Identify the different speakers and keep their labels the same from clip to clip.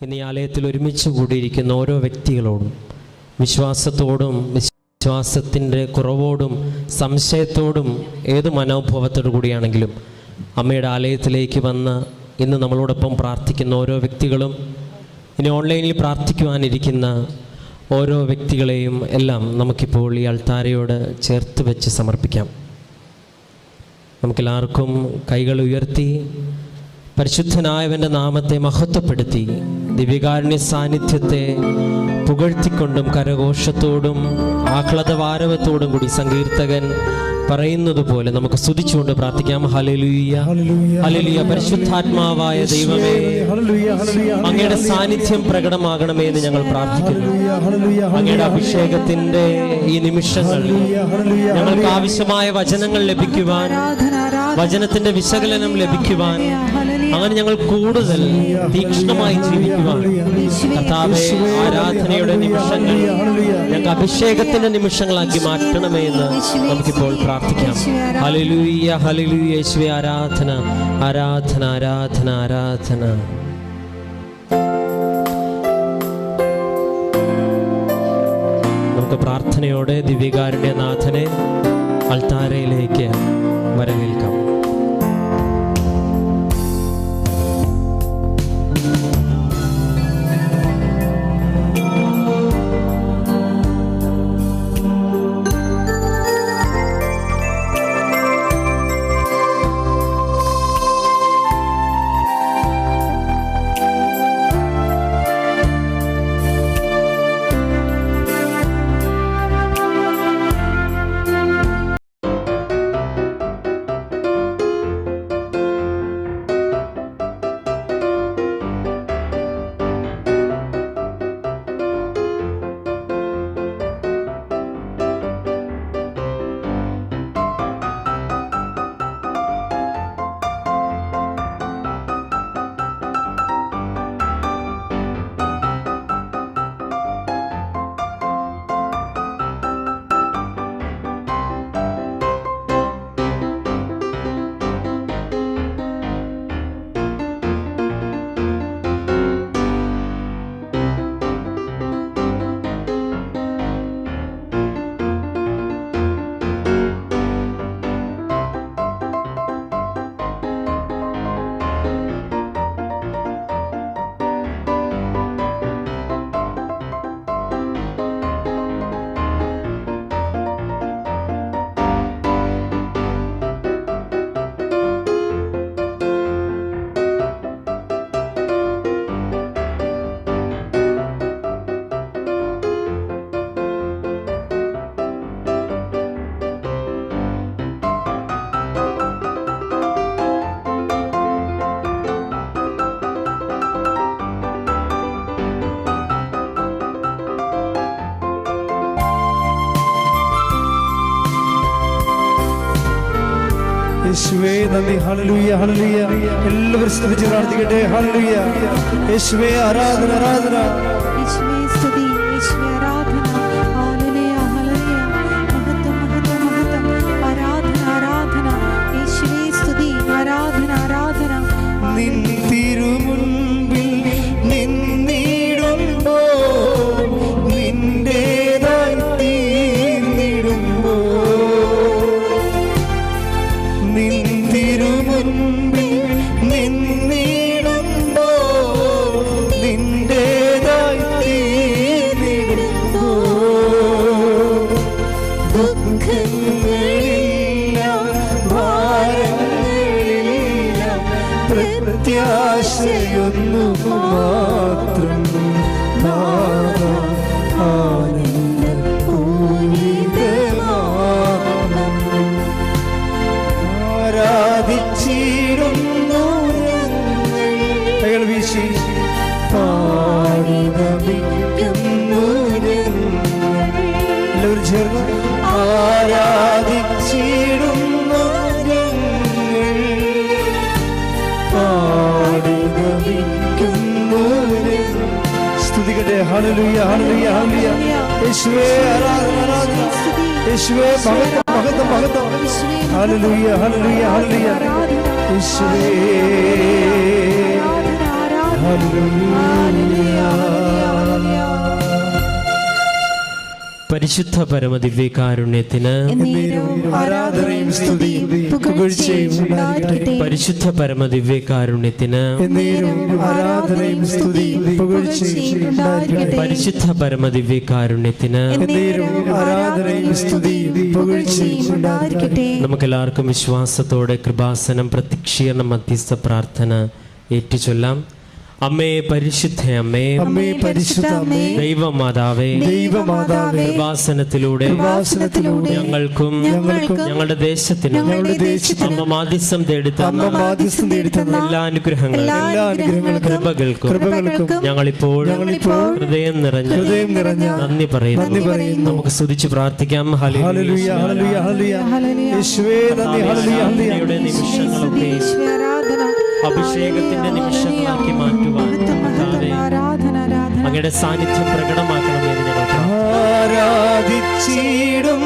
Speaker 1: ഇന്ന് ഈ ആലയത്തിൽ ഒരുമിച്ച് കൂടിയിരിക്കുന്ന ഓരോ വ്യക്തികളോടും വിശ്വാസത്തോടും വിശ്വാസത്തിന്റെ കുറവോടും സംശയത്തോടും ഏത് മനോഭാവത്തോടു കൂടിയാണെങ്കിലും അമ്മയുടെ ആലയത്തിലേക്ക് വന്ന് ഇന്ന് നമ്മളോടൊപ്പം പ്രാർത്ഥിക്കുന്ന ഓരോ വ്യക്തികളും ഇനി ഓൺലൈനിൽ പ്രാർത്ഥിക്കുവാനിരിക്കുന്ന ഓരോ വ്യക്തികളെയും എല്ലാം നമുക്കിപ്പോൾ ഈ അൾത്താരയോട് ചേർത്ത് വെച്ച് സമർപ്പിക്കാം. നമുക്കെല്ലാവർക്കും കൈകൾ ഉയർത്തി പരിശുദ്ധനായവന്റെ നാമത്തെ മഹത്വപ്പെടുത്തി ദിവ്യകാരുണ്യ സാന്നിധ്യത്തെ പുകഴ്ത്തിക്കൊണ്ടും കരഘോഷത്തോടും ആഹ്ലാദവാരവത്തോടും കൂടി സങ്കീർത്തകൻ പറയുന്നത് പോലെ നമുക്ക് സ്തുതിച്ചുകൊണ്ട് പ്രാർത്ഥിക്കാം. ഹലലുയ്യ. ഹലലുയ പരിശുദ്ധാത്മാവായ ദൈവമേ. അങ്ങയുടെ സാന്നിധ്യം പ്രകടമാകണമേ എന്ന് ഞങ്ങൾ പ്രാർത്ഥിക്കുന്നു. അങ്ങയുടെ അഭിഷേകത്തിന്റെ ഈ
Speaker 2: ഹല്ലേലൂയ,
Speaker 1: ഞങ്ങൾക്ക് ആവശ്യമായ വചനങ്ങൾ ലഭിക്കുവാൻ വചനത്തിന്റെ വിശകലനം ലഭിക്കുവാൻ അങ്ങനെ ഞങ്ങൾ കൂടുതൽ തീക്ഷ്ണമായി ജീവിക്കുവാൻ. കർത്താവെ ആരാധനയുടെ നിമിഷങ്ങൾ ഞങ്ങൾക്ക് അഭിഷേകത്തിന്റെ നിമിഷങ്ങളാക്കി മാറ്റണമേ എന്ന് നമുക്കിപ്പോൾ പ്രാർത്ഥിക്കാം ഹലിലൂയ ഹലിലൂയ യേശുവേ ആരാധന ആരാധന ആരാധന ആരാധന. നമുക്ക് പ്രാർത്ഥനയോടെ ദിവ്യകാരുടെ നാഥനെ അൾത്താരയിലേക്ക്
Speaker 2: യേശുവേ നന്ദി. ഹല്ലേലൂയ ഹല്ലേലൂയ. എല്ലാവരും ശ്രമിച്ച് പ്രാർത്ഥിക്കട്ടെ. ഹല്ലേലൂയ. യേശുവേ ആരാധന ആരാധന. പ്രത്യാശയൊന്നു മാത്രം യേശുവേ ആരാധന ആരാധന. യേശുവേ മകത്വം ഹല്ലേലൂയ ഹല്ലേലൂയ ഹല്ലേലൂയ. യേശുവേ.
Speaker 3: ഹല്ലേലൂയ.
Speaker 2: ഹല്ലേലൂയ
Speaker 1: പരിശുദ്ധ പരമദിവ്യകാരുണ്യത്തിന്
Speaker 3: ആരാധനയും സ്തുതിയും പുകഴ്ചയും
Speaker 1: പരിശുദ്ധ പരമദിവ്യകാരുണ്യത്തിന്
Speaker 2: ആരാധനയും സ്തുതിയും പുകഴ്ചയും
Speaker 1: പരിശുദ്ധ പരമദിവ്യകാരുണ്യത്തിന്
Speaker 2: ആരാധനയും സ്തുതിയും പുകഴ്ചയും
Speaker 1: നമുക്കെല്ലാവർക്കും വിശ്വാസത്തോടെ കൃപാസനം പ്രത്യക്ഷീകരണ മധ്യസ്ഥ പ്രാർത്ഥന ഏറ്റുചൊല്ലാം. അമ്മേ പരിശുദ്ധ അമ്മേ.
Speaker 2: അമ്മേ പരിശുദ്ധ അമ്മേ.
Speaker 1: ദൈവമാതാവേ.
Speaker 2: ദൈവമാതാവേ.
Speaker 1: വാസനത്തിലൂടെ
Speaker 2: വാസനത്തിലൂടെ
Speaker 1: ഞങ്ങൾക്കും
Speaker 3: ഞങ്ങൾക്കും
Speaker 1: ഞങ്ങളുടെ ദേശത്തിനും
Speaker 3: ഞങ്ങളുടെ ദേശത്തിനും
Speaker 1: അമ്മ മാധ്യസ്ഥം തേടി
Speaker 2: അമ്മ മാധ്യസ്ഥം തേടി
Speaker 1: എല്ലാ അനുഗ്രഹങ്ങളും
Speaker 3: എല്ലാ അനുഗ്രഹങ്ങളും
Speaker 1: കൃപകൾക്കും
Speaker 2: കൃപകൾക്കും
Speaker 1: ഞങ്ങളിപ്പോൾ
Speaker 2: ഞങ്ങളിപ്പോൾ
Speaker 1: ഹൃദയം നിറഞ്ഞ
Speaker 2: ഹൃദയം നിറഞ്ഞ
Speaker 1: നന്ദി പറയുന്നു.
Speaker 2: നന്ദി പറയുന്നു.
Speaker 1: നമുക്ക് സ്തുതിച്ച് പ്രാർത്ഥിക്കാം. ഹല്ലേലൂയ.
Speaker 2: ഹല്ലേലൂയ ഹല്ലേലൂയ. യേശുവേ നന്ദി ഹല്ലേലൂയ ഹല്ലേലൂയ.
Speaker 1: നിമിഷങ്ങളൊക്കെ അഭിഷേകത്തിന്റെ നിമിഷങ്ങളാക്കി അങ്ങയുടെ സാന്നിധ്യം പ്രകടമാക്കണമെന്ന് ഞങ്ങൾ പ്രാർത്ഥിക്കുന്നു.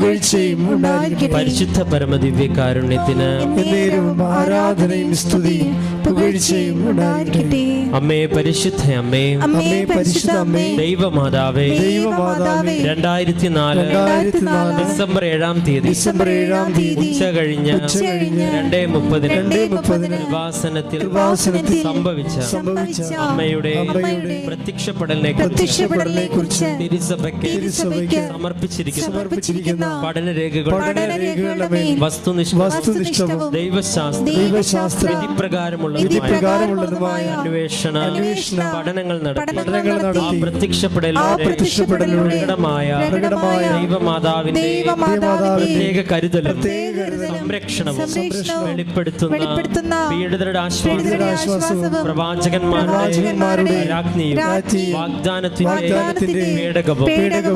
Speaker 2: പുകഴ്ചയും
Speaker 1: പരിശുദ്ധ പരമദിവ്യ
Speaker 2: കാരുണ്യത്തിന് ആരാധനയും സ്തുതിയും പുകഴ്ചയും
Speaker 1: അമ്മേ പരിശുദ്ധ അമ്മേ.
Speaker 3: അമ്മേ പരിശുദ്ധ അമ്മേ.
Speaker 1: ദൈവമാതാവേ.
Speaker 3: ദൈവമാതാവേ.
Speaker 1: രണ്ടായിരത്തി നാല് ഡിസംബർ ഏഴാം തീയതി.
Speaker 2: ഡിസംബർ ഏഴാം തീയതി.
Speaker 1: ഉച്ച കഴിഞ്ഞ് രണ്ടേ മുപ്പതിന്
Speaker 2: രണ്ടേ മുപ്പതിന്
Speaker 1: വാസനത്തിൽ
Speaker 2: വാസനത്തിൽ
Speaker 1: സംഭവിച്ച
Speaker 2: സംഭവിച്ച
Speaker 1: അമ്മയുടെ പ്രത്യക്ഷപ്പെടലിനെ
Speaker 3: പ്രത്യക്ഷപ്പെടലിനെ കുറിച്ച്
Speaker 1: തിരുസഭയ്ക്ക്
Speaker 3: തിരുസഭയ്ക്ക്
Speaker 1: സമർപ്പിച്ചിരിക്കുന്നു.
Speaker 3: സമർപ്പിച്ചിരിക്കുന്ന. പഠനരേഖകളുടെ മേൽ
Speaker 1: വസ്തുനിഷ്ഠ
Speaker 2: വസ്തുനിഷ്ഠവും
Speaker 1: ദൈവശാസ്ത്ര
Speaker 2: ദൈവശാസ്ത്ര
Speaker 1: വിധിപ്രകാരമുള്ളതുമായ
Speaker 2: വിധിപ്രകാരമുള്ളതുമായ
Speaker 1: അന്വേഷണ
Speaker 2: അന്വേഷണ
Speaker 1: പഠനങ്ങൾ നടത്തി
Speaker 3: പഠനങ്ങൾ
Speaker 1: ആ
Speaker 2: നടത്തി
Speaker 1: പ്രത്യക്ഷപ്പെടലിലൂടെ
Speaker 2: പ്രത്യക്ഷപ്പെടലിലൂടെ
Speaker 1: പ്രകടമായ
Speaker 3: പ്രകടമായ
Speaker 1: ദൈവമാതാവിന്റെ
Speaker 3: ദൈവമാതാവിന്റെ
Speaker 1: പ്രത്യേക കരുതലും സംരക്ഷണവും വെളിപ്പെടുത്തുന്ന പീഡിതരുടെ
Speaker 3: ആശ്വാസവും
Speaker 1: പ്രവാചകന്മാരുടെ വാഗ്ദാനത്തിന്റെ പേടകവും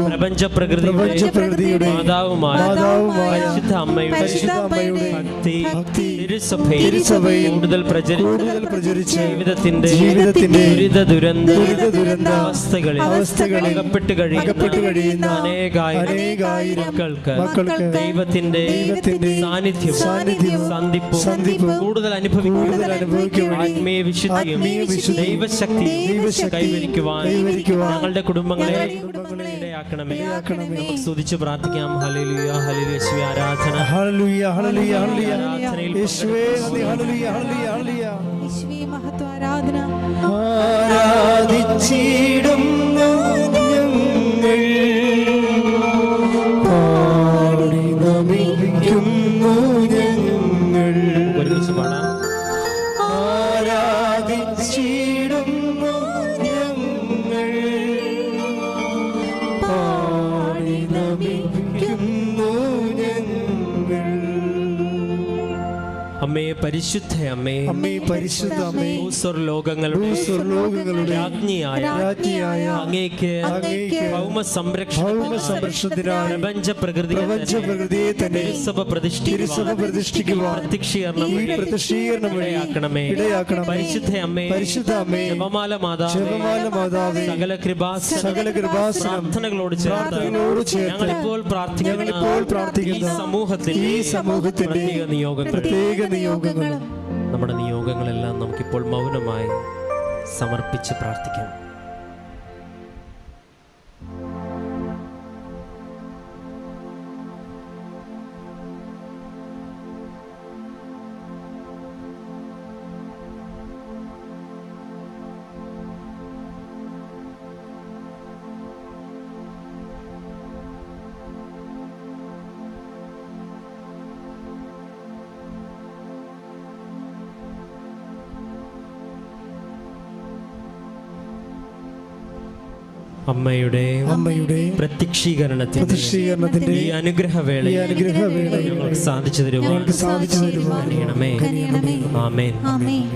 Speaker 1: പ്രപഞ്ച പ്രകൃതിയുടെ
Speaker 2: പ്രപഞ്ചപ്രകൃതിയുടെ
Speaker 1: മാതാവുമായ
Speaker 3: മാതാവുമായ
Speaker 1: പരിശുദ്ധ അമ്മയുടെ ഭക്തി തിരുസഭയിൽ കൂടുതൽ പ്രചരിച്ച് ജീവിതത്തിന്റെ
Speaker 2: ജീവിതത്തിന്റെ
Speaker 1: ദുരിത ദുരന്ത അവസ്ഥകളിൽ
Speaker 2: അവസ്ഥകളിൽ
Speaker 1: അകപ്പെട്ട് കഴിയുന്ന അനേകായിരം മക്കൾക്ക്
Speaker 2: മക്കൾക്ക്
Speaker 1: ദൈവത്തിന്റെ
Speaker 2: ദൈവത്തിന്റെ
Speaker 1: സാന്നിധ്യം
Speaker 2: സാന്നിധ്യവും
Speaker 1: സന്ധിപ്പും
Speaker 2: സന്ധിപ്പും
Speaker 1: കൂടുതൽ അനുഭവിക്കും ആത്മീയ വിശുദ്ധിയും ദൈവശക്തി
Speaker 2: ദൈവശക്തി
Speaker 1: കൈവരിക്കുവാൻ ഞങ്ങളുടെ കുടുംബങ്ങളെ ഇടയാക്കണമേ. സ്തുതിച്ച് പ്രാർത്ഥിക്കാം. ഹല്ലേലൂയ ഹല്ലേലൂയ യേശുവേ ആരാധന.
Speaker 2: ഹല്ലേലൂയ ഹല്ലേലൂയ ഹല്ലേലൂയ.
Speaker 1: ആരാധനയിൽ
Speaker 2: യേശുവേ നന്ദി ഹല്ലേലൂയ ഹല്ലേലൂയ ഹല്ലേലൂയ.
Speaker 3: യേശുവേ മഹത്വ ആരാധന.
Speaker 2: ആരാധിച്ചിടുന്നു ഞങ്ങൾ. പാടി നമിക്കുന്നു ഞങ്ങൾ.
Speaker 1: ഒരുമിച്ച് പാടാം.
Speaker 2: ആരാധിച്ചിടുന്നു
Speaker 1: പരിശുദ്ധ അമ്മേ
Speaker 2: അമ്മേ പരിശുദ്ധ അമ്മേ
Speaker 1: ഭൂസ്വർ ലോകങ്ങളുടെ
Speaker 2: സ്വർലോകങ്ങളുടെ
Speaker 1: രാജ്ഞിയായ
Speaker 2: രാജ്ഞിയായ
Speaker 1: അങ്ങേക്ക്
Speaker 2: അങ്ങേക്ക്
Speaker 1: ഭൗമ സംരക്ഷണ
Speaker 2: ഭൗമ സംരക്ഷണത്തിനായി
Speaker 1: പ്രപഞ്ച പ്രകൃതി
Speaker 2: പ്രപഞ്ച പ്രകൃതിയെ തന്നെ
Speaker 1: തിരുസഭ
Speaker 2: തിരുസഭ
Speaker 1: പ്രതിഷ്ഠിക്കുവാൻ
Speaker 2: പ്രതിഷ്ഠിക്കുവാൻ
Speaker 1: പ്രത്യക്ഷീകരണം
Speaker 2: ഈ പ്രത്യക്ഷീകരണം
Speaker 1: ഇടയാക്കണമേ.
Speaker 2: ഇടയാക്കണമേ.
Speaker 1: പരിശുദ്ധ അമ്മേ
Speaker 2: പരിശുദ്ധ അമ്മേ
Speaker 1: ജപമാല മാതാവേ
Speaker 2: ജപമാല മാതാവേ
Speaker 1: സകല
Speaker 2: സകല
Speaker 1: പ്രാർത്ഥനകളോട് ചേർത്ത് പ്രാർത്ഥിക്കുന്ന
Speaker 2: ഞങ്ങളിപ്പോൾ പ്രാർത്ഥിക്കുന്ന
Speaker 1: ഈ സമൂഹത്തിൽ
Speaker 2: ഈ സമൂഹത്തിന്റെ
Speaker 1: പ്രത്യേക നിയോഗം
Speaker 2: പ്രത്യേക
Speaker 1: നമ്മുടെ നിയോഗങ്ങളെല്ലാം നമുക്കിപ്പോൾ മൗനമായി സമർപ്പിച്ച് പ്രാർത്ഥിക്കാം. അമ്മയുടെ
Speaker 2: അമ്മയുടെ
Speaker 1: പ്രത്യക്ഷീകരണത്തിന്റെ
Speaker 2: പ്രത്യക്ഷീകരണത്തിന്റെ
Speaker 1: ഈ അനുഗ്രഹവേള
Speaker 2: ഈ അനുഗ്രഹവേള
Speaker 1: ഞങ്ങൾക്ക് സാധിച്ചു തരുവാൻ
Speaker 2: സാധിച്ചു തരുവാൻ.
Speaker 1: ആമേൻ.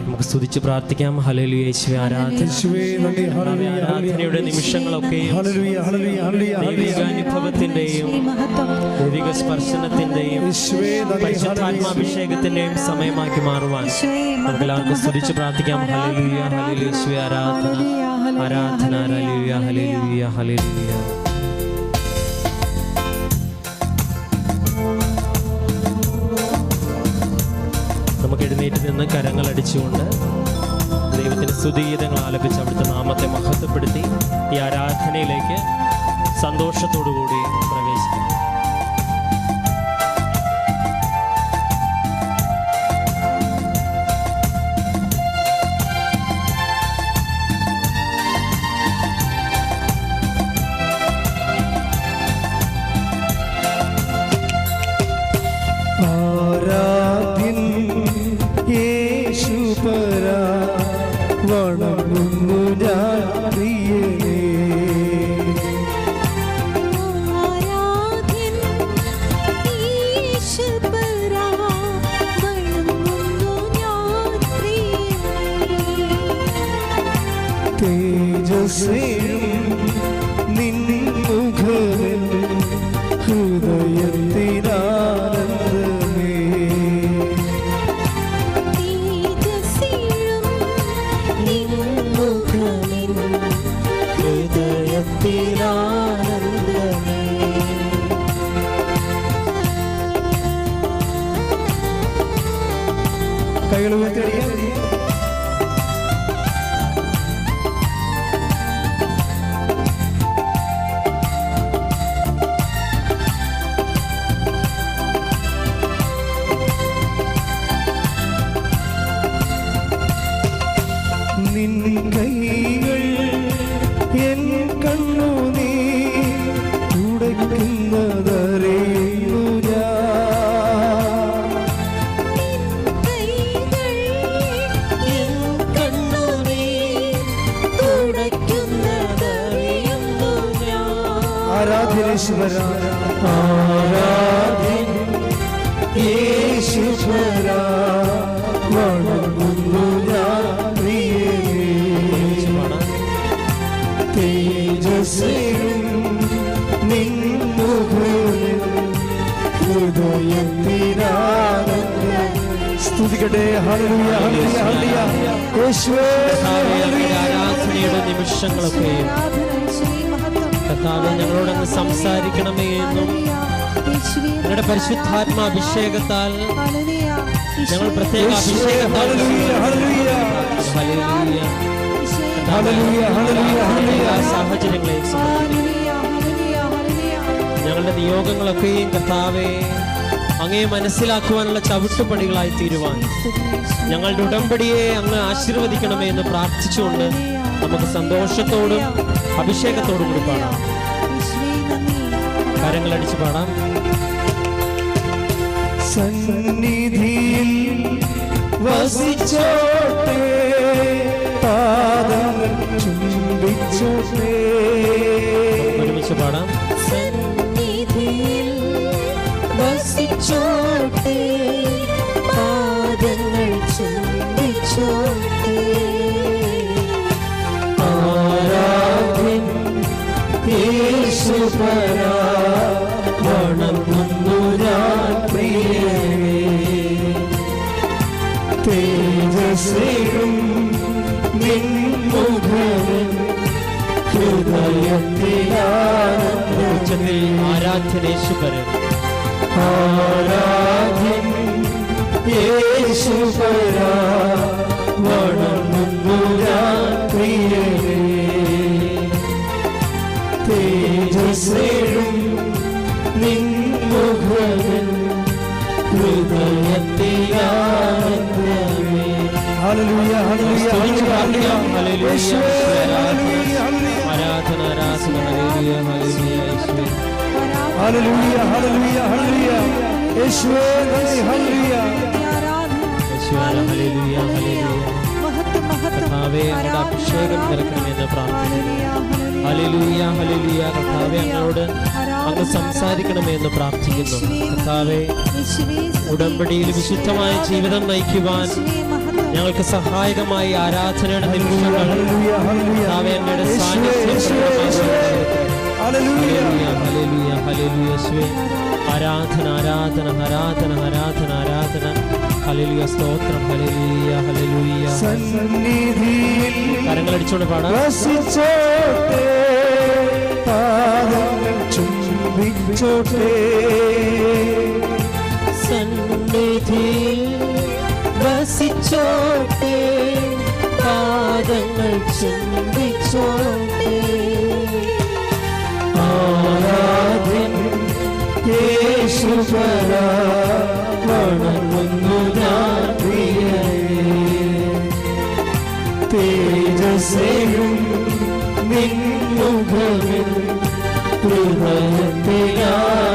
Speaker 1: നമുക്ക് സ്തുതിച്ച് പ്രാർത്ഥിക്കാം. ഹല്ലേലൂയ യേശുവേ ആരാധനയുടെ നിമിഷങ്ങളൊക്കെ
Speaker 2: ഹല്ലേലൂയ ഹല്ലേലൂയ. ഹല്ലേലൂയ ഹല്ലേലൂയ
Speaker 1: ദൈവികാനുഭവത്തിന്റെയും
Speaker 3: ഈ മഹത്വം.
Speaker 1: ദൈവിക സ്പർശനത്തിന്റെയും പരിശുദ്ധാത്മാഭിഷേകത്തിന്റെയും സമയമാക്കി മാറുവാൻ നമുക്ക് എല്ലാവർക്കും സ്തുതിച്ച് പ്രാർത്ഥിക്കാം. ഹല്ലേലൂയ ഹല്ലേലൂയ യേശുവേ ആരാധന. ആരാധന
Speaker 3: ഹല്ലേലൂയ,
Speaker 1: ഹല്ലേലൂയ ഹല്ലേലൂയ. നമുക്ക് എഴുന്നേറ്റ് നിന്ന് കരങ്ങൾ അടിച്ചുകൊണ്ട് ദൈവത്തിന് സ്തുതിഗീതങ്ങൾ ആലപിച്ച് അവിടുത്തെ നാമത്തെ മഹത്വപ്പെടുത്തി ഈ ആരാധനയിലേക്ക് സന്തോഷത്തോടു കൂടി പ്രവേശിക്കും ആരാധനയുടെ നിമിഷങ്ങളൊക്കെ
Speaker 3: ആരാധന, ഈശോയെ മഹത്വം.
Speaker 1: കർത്താവെ സംസാരിക്കണമേ എന്നും ഞങ്ങളുടെ പരിശുദ്ധാത്മാ അഭിഷേകത്താൽ
Speaker 3: ഹല്ലേലൂയ.
Speaker 1: ഞങ്ങൾ പ്രത്യേക
Speaker 2: സാഹചര്യങ്ങളെ
Speaker 1: അഭിഷേകത്താൽ. ഞങ്ങളുടെ നിയോഗങ്ങളൊക്കെയും കർത്താവെ അങ്ങേ മനസ്സിലാക്കുവാനുള്ള ചവിട്ടുപടികളായി തീരുവാൻ. ഞങ്ങളുടെ ഉടമ്പടിയെ അങ്ങ് ആശീർവദിക്കണമേ എന്ന് പ്രാർത്ഥിച്ചുകൊണ്ട് നമുക്ക് സന്തോഷത്തോടും അഭിഷേകത്തോടും കൂടി പാടാം. കരങ്ങളടിച്ച് പാടാം.
Speaker 2: സന്നിധിയിൽ വസിച്ചോട്ടെ പാദങ്ങൾ ചുംബിച്ചോട്ടെ.
Speaker 1: ഒരുമിച്ച് പാടാം.
Speaker 3: വസിച്ചോട്ടെ പാദങ്ങൾ ചുംബിച്ചോട്ടെ
Speaker 2: ആരാധ്യൻ യേശുപരാ വണങ്ങുന്നു ഞാൻ പ്രിയനേ തേജസ്സേഴും നിൻമുഖമൻ ഹൃദയത്തിലാനന്ദം തേജസ്സേഴും നിൻമുഖമൻ ഹൃദയത്തിലാനന്ദമേ ഹല്ലേലൂയ ഹല്ലേലൂയ ഹല്ലേലൂയ
Speaker 1: ഹല്ലേലൂയ. ആരാധന ആരാധന ഹല്ലേലൂയ ഹല്ലേലൂയ.
Speaker 2: ഹല്ലേലൂയ ഹല്ലേലൂയ ഹല്ലേലൂയ യേശുവേ നന്ദി ഹല്ലേലൂയ
Speaker 1: ഹല്ലേലൂയ ഹല്ലേലൂയ അങ്ങയുടെ അഭിഷേകം നിറയ്ക്കണമെന്ന് പ്രാർത്ഥിക്കുന്നു. ഹല്ലേലൂയ ഹല്ലേലൂയ കർത്താവെ അങ്ങോട് അങ്ങ് സംസാരിക്കണമേ എന്ന് പ്രാർത്ഥിക്കുന്നു. കർത്താവെ ഉടമ്പടിയിൽ വിശുദ്ധമായ ജീവിതം നയിക്കുവാൻ ഞങ്ങൾക്ക് സഹായകമായി ആരാധനയുടെ നിമിഷങ്ങൾ കർത്താവെ അങ്ങയുടെ സാന്നിധ്യം ആരാധന ആരാധന ആരാധന ആരാധന ആരാധന. ഹല്ലേലൂയ സ്തോത്രം. ഹല്ലേലൂയ ഹല്ലേലൂയ.
Speaker 2: സന്നിധിയിൽ
Speaker 1: കരങ്ങളടിച്ചോണ്ട് പാടാം.
Speaker 2: വസിച്ചോട്ടെ പാദങ്ങൾ ചുംബിച്ചോട്ടെ.
Speaker 1: സന്നിധിയിൽ വസിച്ചോട്ടെ പാദങ്ങൾ ചുംബിച്ചോട്ടെ
Speaker 2: യേശുപര വണങ്ങുന്നു ഞാൻ തേജസ്സേയും നിൻമുഖമിൽ ഹൃദയത്തിലാനന്ദമേ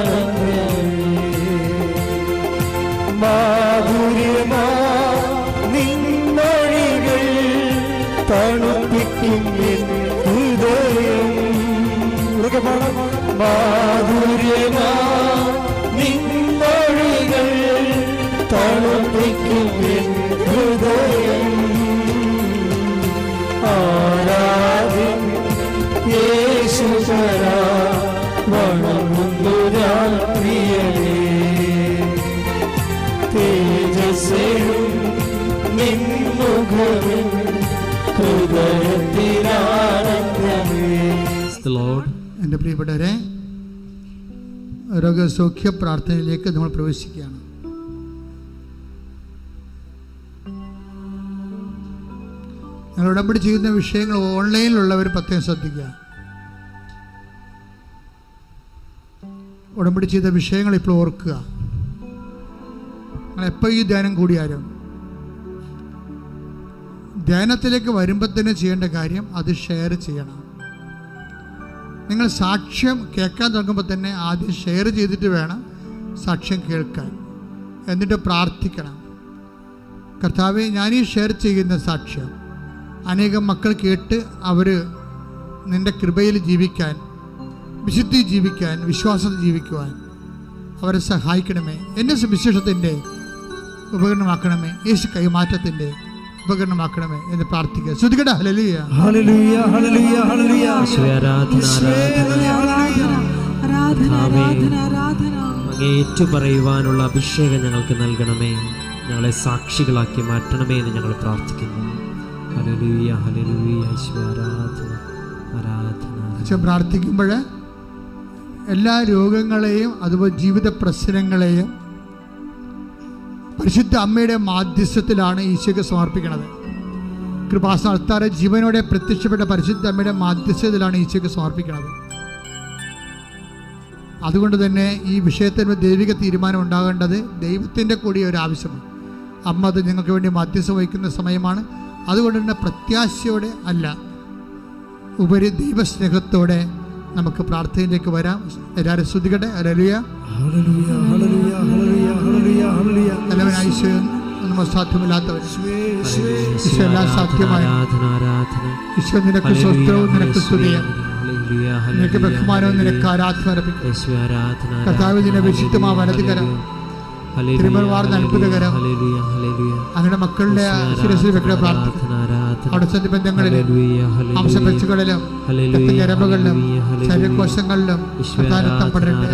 Speaker 2: എൻ ഹൃദയം ആരാധ്യം യേശുധര വണങ്ങുന്നു ഞാൻ പ്രിയനേ നിൻമുഖമിൽ ഹൃദയത്തിലാനന്ദമേ
Speaker 4: എന്റെ പ്രിയപ്പെട്ടവരെ രോഗസൗഖ്യ പ്രാർത്ഥനയിലേക്ക് നമ്മൾ പ്രവേശിക്കുകയാണ്. ഞങ്ങൾ ഉടമ്പടി ചെയ്യുന്ന വിഷയങ്ങൾ ഓൺലൈനിലുള്ളവർ പ്രത്യേകം ശ്രദ്ധിക്കുക. ഉടമ്പടി ചെയ്ത വിഷയങ്ങൾ ഇപ്പോൾ ഓർക്കുക. നിങ്ങൾ എപ്പോൾ ഈ ധ്യാനം കൂടിയാലും ധ്യാനത്തിലേക്ക് വരുമ്പോൾ തന്നെ ചെയ്യേണ്ട കാര്യം അത് ഷെയർ ചെയ്യണം. നിങ്ങൾ സാക്ഷ്യം കേൾക്കാൻ തുടങ്ങുമ്പോൾ തന്നെ ആദ്യം ഷെയർ ചെയ്തിട്ട് വേണം സാക്ഷ്യം കേൾക്കാൻ. എന്നിട്ട് പ്രാർത്ഥിക്കണം. കർത്താവെ ഞാനീ ഷെയർ ചെയ്യുന്ന സാക്ഷ്യം അനേകം മക്കൾ കേട്ട് അവർ നിന്റെ കൃപയിൽ ജീവിക്കാൻ വിശുദ്ധി ജീവിക്കാൻ വിശ്വാസത്തിൽ ജീവിക്കുവാൻ അവരെ സഹായിക്കണമേ. എന്റെ സുവിശേഷത്തിന്റെ ഉപകരണമാക്കണമേ. യേശു കൈമാറ്റത്തിന്റെ ഉപകരണമാക്കണമേ എന്ന് പ്രാർത്ഥിക്കുക. ശ്രുതികട. ഹലലിയ
Speaker 2: ഹല്ലേലൂയ ഹല്ലേലൂയ ഹല്ലേലൂയ.
Speaker 1: യേശുവേ, ആരാധന ആരാധന
Speaker 3: ആരാധന ആരാധന ആരാധന.
Speaker 1: അങ്ങേ ഏറ്റുപറയുവാനുള്ള അഭിഷേകം ഞങ്ങൾക്ക് നൽകണമേ. ഞങ്ങളെ സാക്ഷികളാക്കി മാറ്റണമേ എന്ന് ഞങ്ങൾ പ്രാർത്ഥിക്കുന്നു.
Speaker 4: അച്ഛൻ പ്രാർത്ഥിക്കുമ്പോൾ എല്ലാ രോഗങ്ങളെയും അതുപോലെ ജീവിത പ്രശ്നങ്ങളെയും പരിശുദ്ധ അമ്മയുടെ മാധ്യസ്ഥത്തിലാണ് ഈശോയ്ക്ക് സമർപ്പിക്കുന്നത് കൃപാസ്ഥാനത്താറെ ജീവനോടെ പ്രത്യക്ഷപ്പെട്ട പരിശുദ്ധ അമ്മയുടെ മാധ്യസ്ഥത്തിലാണ് ഈശോയ്ക്ക് സമർപ്പിക്കുന്നത് അതുകൊണ്ട് തന്നെ ഈ വിഷയത്തിന് ദൈവിക തീരുമാനം ഉണ്ടാകേണ്ടത് ദൈവത്തിന്റെ കൂടി ഒരു ആവശ്യമാണ്. അമ്മ അത് ഞങ്ങൾക്ക് വേണ്ടി മാധ്യസ്ഥ വഹിക്കുന്ന സമയമാണ്. അതുകൊണ്ട് തന്നെ പ്രത്യാശയോടെ അല്ല ഉപരി ദൈവസ്നേഹത്തോടെ നമുക്ക് പ്രാർത്ഥനയിലേക്ക് വരാം. എല്ലാവരും ശ്രദ്ധിക്കട്ടെ? അലലുയ എല്ലാവരും ഈശോ എല്ലാം സാധ്യമായി.
Speaker 1: ആരാധന ആരാധന.
Speaker 4: ഈശോ നിനക്ക്
Speaker 1: ഹല്ലേലൂയ,
Speaker 4: സ്വസ്ഥവും നിനക്ക് സ്തുതിയും.
Speaker 1: ഹല്ലേലൂയ,
Speaker 4: നിനക്ക്
Speaker 1: ഹല്ലേലൂയ,
Speaker 4: ബഹുമാനവും നിനക്ക്. ആരാധന അർപ്പിക്കും.
Speaker 1: യേശുവേ,
Speaker 4: കർത്താവ് നിന്നെ വിശുദ്ധമാ വലതുകരം. അത്ഭുതകരം. അങ്ങനെ മക്കളുടെ ശിരസിൽ വെക്കുന്ന പ്രാർത്ഥന
Speaker 1: ഹല്ലേലൂയ.
Speaker 4: ശരീരകോശങ്ങളിലും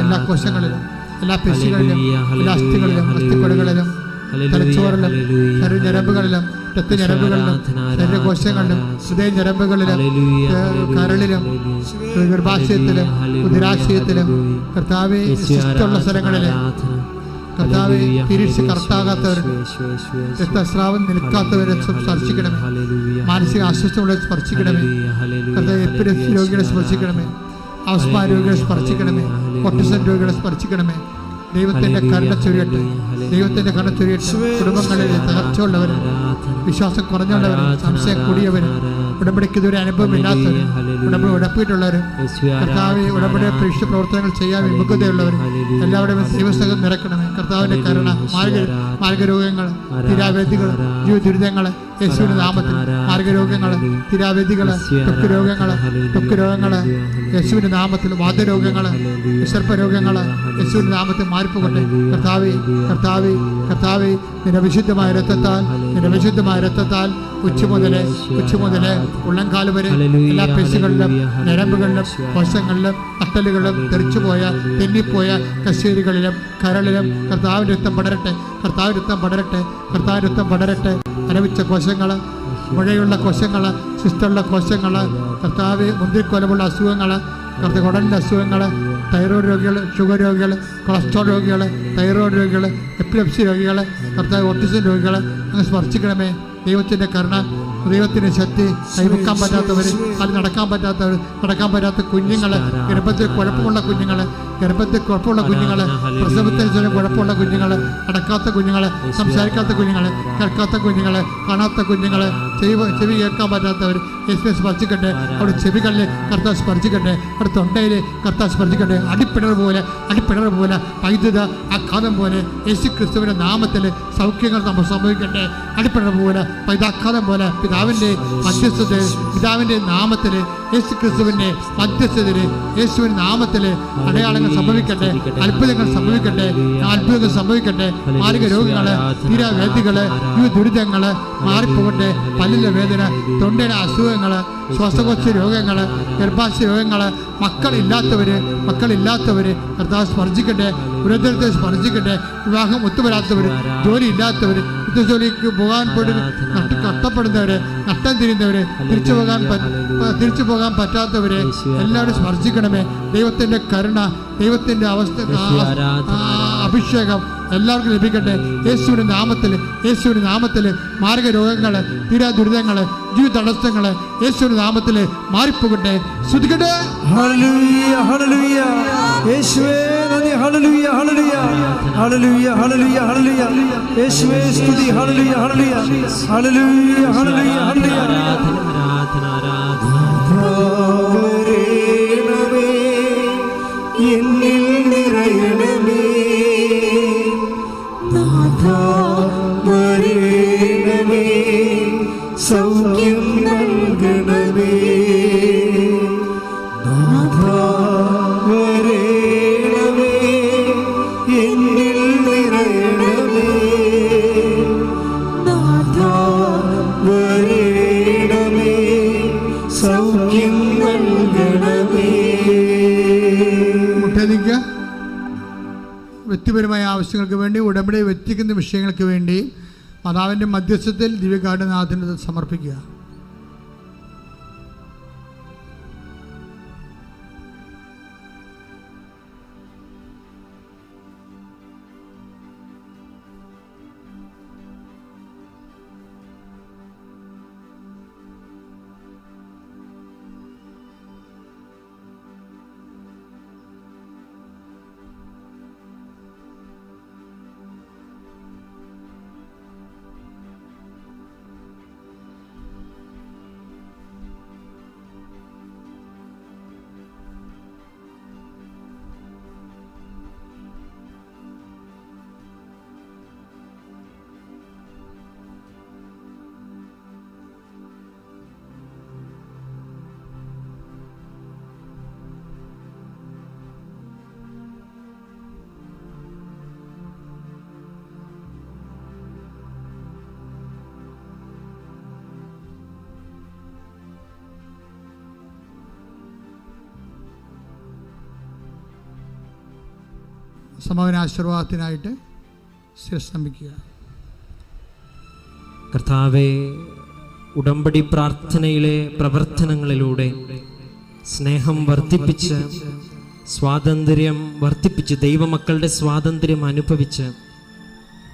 Speaker 4: എല്ലാ കോശങ്ങളിലും എല്ലാ പേശികളിലും എല്ലാ അസ്ഥികളിലും അസ്ഥിക്കൊടുകളിലും തലച്ചോറിലും രക്തഞരമ്പുകളിലും
Speaker 1: ആരാധന,
Speaker 4: ശരീരകോശങ്ങളിലും ഹൃദയ
Speaker 1: ഹല്ലേലൂയ,
Speaker 4: കരളിലും. ഗർഭാശയത്തിലും ഉദരാശയത്തിലും. കർത്താവെ സ്ഥലങ്ങളിലെ
Speaker 1: ഹല്ലേലൂയ,
Speaker 4: തിരിച്ച്
Speaker 1: ഹല്ലേലൂയ, എത്ര.
Speaker 4: രക്തസ്രാവം നിൽക്കാത്തവരെ സ്പർശിക്കണമേ മാനസിക
Speaker 1: ഹല്ലേലൂയ.
Speaker 4: സ്പർശിക്കണമേ. കർത്താവ് എപ്പിലെസ് രോഗികളെ സ്പർശിക്കണമേ. അവസ്മാ രോഗികളെ സ്പർശിക്കണമേ. ഓട്ടിസം രോഗികളെ സ്പർശിക്കണമേ. ദൈവത്തിന്റെ കരുണ ചൊരിയട്ടെ. ദൈവത്തിന്റെ കരുണ ചൊരിയട്ടെ. കുടുംബങ്ങളിൽ
Speaker 1: തകർച്ചയുള്ളവരും
Speaker 4: വിശ്വാസം
Speaker 1: കുറഞ്ഞുള്ളവരും
Speaker 4: സംശയം കൂടിയവർ
Speaker 1: ആരാധന.
Speaker 4: ഉടമ്പടിക്ക് ഇതൊരു
Speaker 1: ഹല്ലേലൂയ, ഹല്ലേലൂയ.
Speaker 4: ഉടമ്പടി ഉടപ്പിയിട്ടുള്ളവർ കർത്താവ് ഉടമ്പടി
Speaker 1: ആരാധന.
Speaker 4: പ്രവർത്തനങ്ങൾ ചെയ്യാൻ വിമുഖതയുള്ളവർ എല്ലാവരുടെയും
Speaker 1: ദൈവസംഘം
Speaker 4: നിറക്കണം നിറക്കണമേ കർത്താവിന്റെ കരുണ മാർഗ മാർഗരോഗങ്ങൾ തീരാവേദികൾ ജീവ ദുരിതങ്ങൾ യേശുവിന്റെ നാമത്തിൽ
Speaker 1: ആരാധന.
Speaker 4: മാർഗരോഗങ്ങൾ തിരാവേദികൾ ത്വക്ക് രോഗങ്ങൾ ത്വക്ക് രോഗങ്ങൾ യേശുവിന്റെ നാമത്തിൽ വാദരോഗങ്ങൾ വിസർപ്പരോഗങ്ങൾ യേശുവിന്റെ നാമത്തിൽ മാറിപ്പോകട്ടെ. കർത്താവേ കർത്താവേ കർത്താവേ നിന്റെ വിശുദ്ധമായ രക്തത്താൽ നിന്റെ വിശുദ്ധമായ രക്തത്താൽ ഉച്ച മുതൽ ഉച്ച മുതൽ ഉള്ളംകാൽ വരെ എല്ലാ പേശികളിലും ഞരമ്പുകളിലും കോശങ്ങളിലും അട്ടലുകളിലും തെറിച്ചുപോയ തെന്നിപ്പോയ കശേരികളിലും കരളിലും കർത്താവിന്റെ രക്തം പടരട്ടെ. കർത്താവിന്റെ രക്തം പടരട്ടെ. കർത്താവിന്റെ രക്തം പടരട്ടെ. അനവിച്ച കോശങ്ങൾ മുഴയുള്ള കോശങ്ങൾ സിസ്റ്റുള്ള കോശങ്ങൾ കർത്താവ് മുന്തിരിക്കൊലമുള്ള അസുഖങ്ങൾ കർത്ത ഉടലിന്റെ അസുഖങ്ങൾ തൈറോയ്ഡ് രോഗികൾ ഷുഗർ രോഗികൾ കൊളസ്ട്രോൾ രോഗികൾ തൈറോയ്ഡ് രോഗികൾ എപ്പിലെപ്സി രോഗികൾ കർത്താവ് ഓട്ടിസം രോഗികൾ അങ്ങ് സ്പർശിക്കണമേ. ദൈവത്തിന്റെ കരുണ ദൈവത്തിന്റെ ശക്തി കൈവക്കാൻ പറ്റാത്തവർ അത് നടക്കാൻ പറ്റാത്തവർ നടക്കാൻ പറ്റാത്ത കുഞ്ഞുങ്ങൾ ഗർഭത്തിൽ കുഴപ്പമുള്ള കുഞ്ഞുങ്ങൾ ഗർഭത്തിൽ കുഴപ്പമുള്ള കുഞ്ഞുങ്ങൾ പ്രസവത്തിന് ചെറിയ കുഴപ്പമുള്ള കുഞ്ഞുങ്ങൾ നടക്കാത്ത കുഞ്ഞുങ്ങൾ സംസാരിക്കാത്ത കുഞ്ഞുങ്ങൾ കേൾക്കാത്ത കുഞ്ഞുങ്ങൾ കാണാത്ത കുഞ്ഞുങ്ങൾ ചെവി ചെവി കേൾക്കാൻ പറ്റാത്തവർ യേശുവിനെ സ്പർശിക്കട്ടെ. അവിടെ ചെവികളിൽ കർത്താവ് സ്പർശിക്കട്ടെ. അവിടെ തൊണ്ടയിൽ കർത്താവ് സ്പർശിക്കട്ടെ. അടിപ്പിണർ പോലെ അടിപ്പിണർ പോലെ വൈദ്യുത ആഘാതം പോലെ യേശു ക്രിസ്തുവിന്റെ നാമത്തിൽ സൗഖ്യങ്ങൾ നമ്മൾ സംഭവിക്കട്ടെ. അടിപ്പിണർ പോലെ വൈദ്യാഘാതം പോലെ പിതാവിന്റെ മധ്യസ്ഥത പിതാവിന്റെ നാമത്തിൽ യേശു ക്രിസ്തുവിന്റെ മധ്യസ്ഥതയിൽ യേശുവിന്റെ നാമത്തിൽ അടയാളങ്ങൾ സംഭവിക്കട്ടെ അത്ഭുതങ്ങൾ സംഭവിക്കട്ടെ അത്ഭുതങ്ങൾ സംഭവിക്കട്ടെ. മാർഗ രോഗങ്ങൾ തീരാവേദികൾ ഈ ദുരിതങ്ങൾ മാറിപ്പോകട്ടെ. പല്ലിലെ വേദന തൊണ്ടയുടെ അസുഖങ്ങൾ ശ്വാസകോശ രോഗങ്ങൾ ഗർഭാശയ രോഗങ്ങൾ മക്കളില്ലാത്തവർ മക്കളില്ലാത്തവർ കർത്താവ് സ്പർശിക്കട്ടെ ഉരന്തരത്തെ സ്പർശിക്കട്ടെ വിവാഹം ഒത്തുവരാത്തവർ ജോലി ഇല്ലാത്തവര് ജോലിക്ക് പോകാൻ കഷ്ടപ്പെടുന്നവരെ നഷ്ട കഷ്ടപ്പെടുന്നവര് നഷ്ടം തിരിയുന്നവരെ തിരിച്ചു പോകാൻ തിരിച്ചു പോകാൻ പറ്റാത്തവരെ എല്ലാവരും സ്പർശിക്കണമേ. ദൈവത്തിന്റെ കരുണ ദൈവത്തിന്റെ അവസ്ഥ അഭിഷേകം എല്ലാവർക്കും ലഭിക്കട്ടെ. യേശുവിന്റെ നാമത്തിൽ യേശുവിന്റെ നാമത്തിൽ മാർഗരോഗങ്ങൾ തീരാ ദുരിതങ്ങൾ ജീവിത തടസ്സങ്ങൾ യേശുവിന്റെ നാമത്തിൽ മാറിപ്പോകട്ടെ.
Speaker 2: ശ്രദ്ധിക്കട്ടെ യേശുവേ സ്തുതി. ഹല്ലേലൂയ.
Speaker 4: വ്യക്തിക്കുന്ന വിഷയങ്ങൾക്ക് വേണ്ടി മാതാവിന്റെ മധ്യസ്ഥത്തിൽ ദിവ്യകാഠനാഥിന് സമർപ്പിക്കുക. സമാപന ആശീർവാദത്തിനായിട്ട് ശിരസ്തംഭിക്കുക.
Speaker 1: കർത്താവെ ഉടമ്പടി പ്രാർത്ഥനയിലെ പ്രവർത്തനങ്ങളിലൂടെ സ്നേഹം വർദ്ധിപ്പിച്ച് സ്വാതന്ത്ര്യം വർദ്ധിപ്പിച്ച് ദൈവമക്കളുടെ സ്വാതന്ത്ര്യം അനുഭവിച്ച്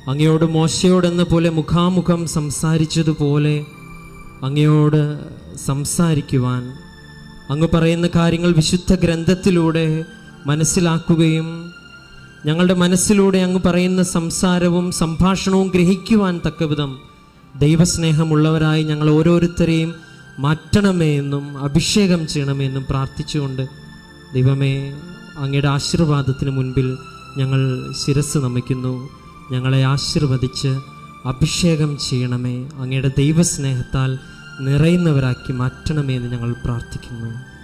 Speaker 1: അങ്ങയോട് മോശയോടെന്ന പോലെ മുഖാമുഖം സംസാരിച്ചതുപോലെ അങ്ങയോട് സംസാരിക്കുവാൻ അങ്ങ് പറയുന്ന കാര്യങ്ങൾ വിശുദ്ധ ഗ്രന്ഥത്തിലൂടെ മനസ്സിലാക്കുകയും ഞങ്ങളുടെ മനസ്സിലൂടെ അങ്ങ് പറയുന്ന സംസാരവും സംഭാഷണവും ഗ്രഹിക്കുവാൻ തക്കവിധം ദൈവസ്നേഹമുള്ളവരായി ഞങ്ങൾ ഓരോരുത്തരെയും മാറ്റണമേ എന്നും അഭിഷേകം ചെയ്യണമേ എന്നും പ്രാർത്ഥിച്ചുകൊണ്ട് ദൈവമേ അങ്ങയുടെ ആശീർവാദത്തിന് മുൻപിൽ ഞങ്ങൾ ശിരസ് നമിക്കുന്നു. ഞങ്ങളെ ആശീർവദിച്ച് അഭിഷേകം ചെയ്യണമേ. അങ്ങയുടെ ദൈവസ്നേഹത്താൽ
Speaker 5: നിറയുന്നവരാക്കി മാറ്റണമേ എന്ന് ഞങ്ങൾ പ്രാർത്ഥിക്കുന്നു.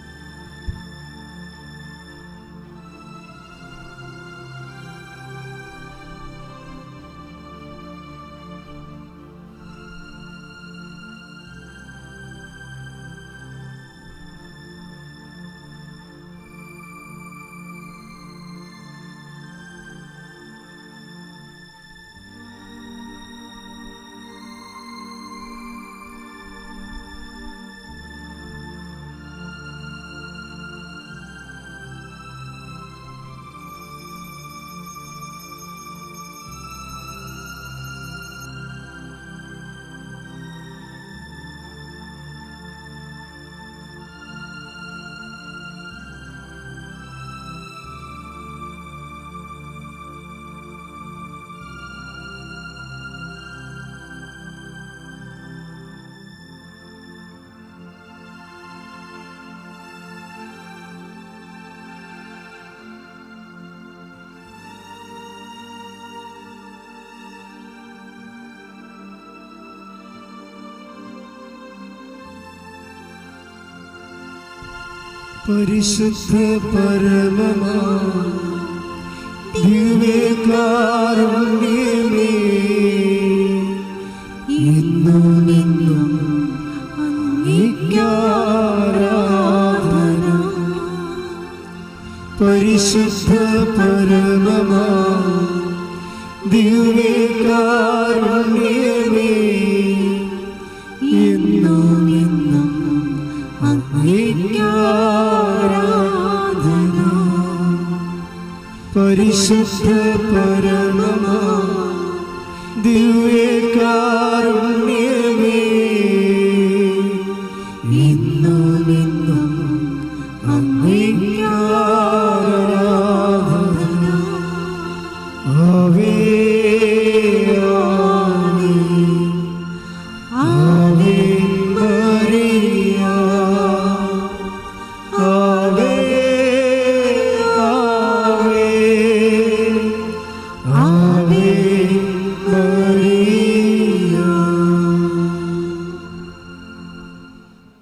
Speaker 2: പരിശുദ്ധ പരമമാ. ദിവ്യകാരുണ്യമേ ഇന്നും നിന്നും അംഗീകാരാധന പരിശുദ്ധ പരമമാ. ദിവ്യകാരുണ്യമേ പരിശുദ്ധ